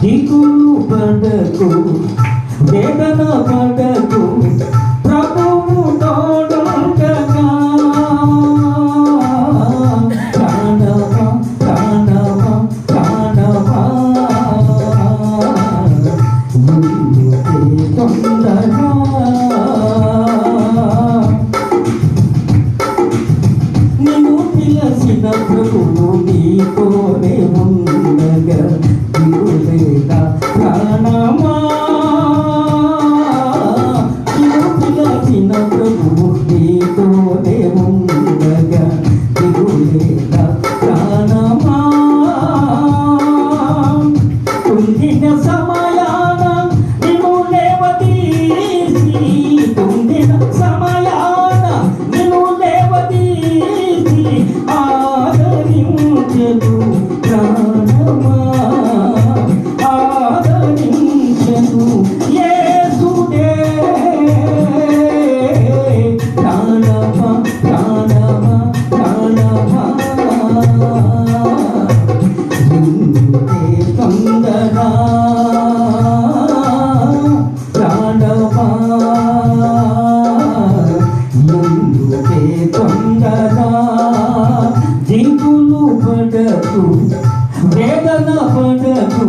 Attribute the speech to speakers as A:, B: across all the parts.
A: దిగులు పడకు వేదన పడకు ప్రభువు తోడుండగా. ప్రాణమా ప్రాణమా ప్రాణమా. తొందరగా నిన్ను పిలసిన ప్రభువు దిగులేదా ప్రాణమా నిన్నే తొందరా ముందుకే తొందరా దిగులు పడకు వేదన పడకు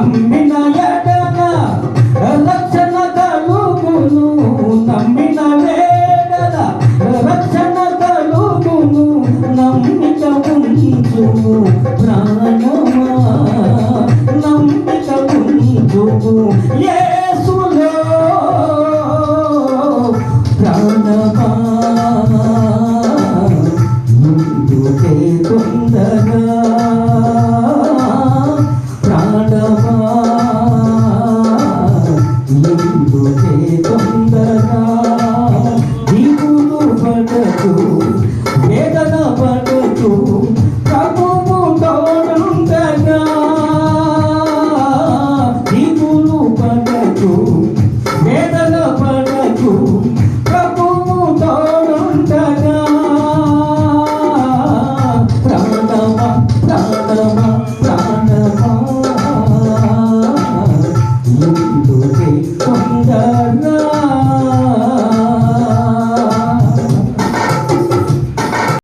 A: నమ్మిన ఎడన రక్షణ కలుగును నమ్మిన వేడన రక్షణ కలుగును నమ్మిక ఉంచు ప్రాణమా నమ్మిక ఉంచు ఏ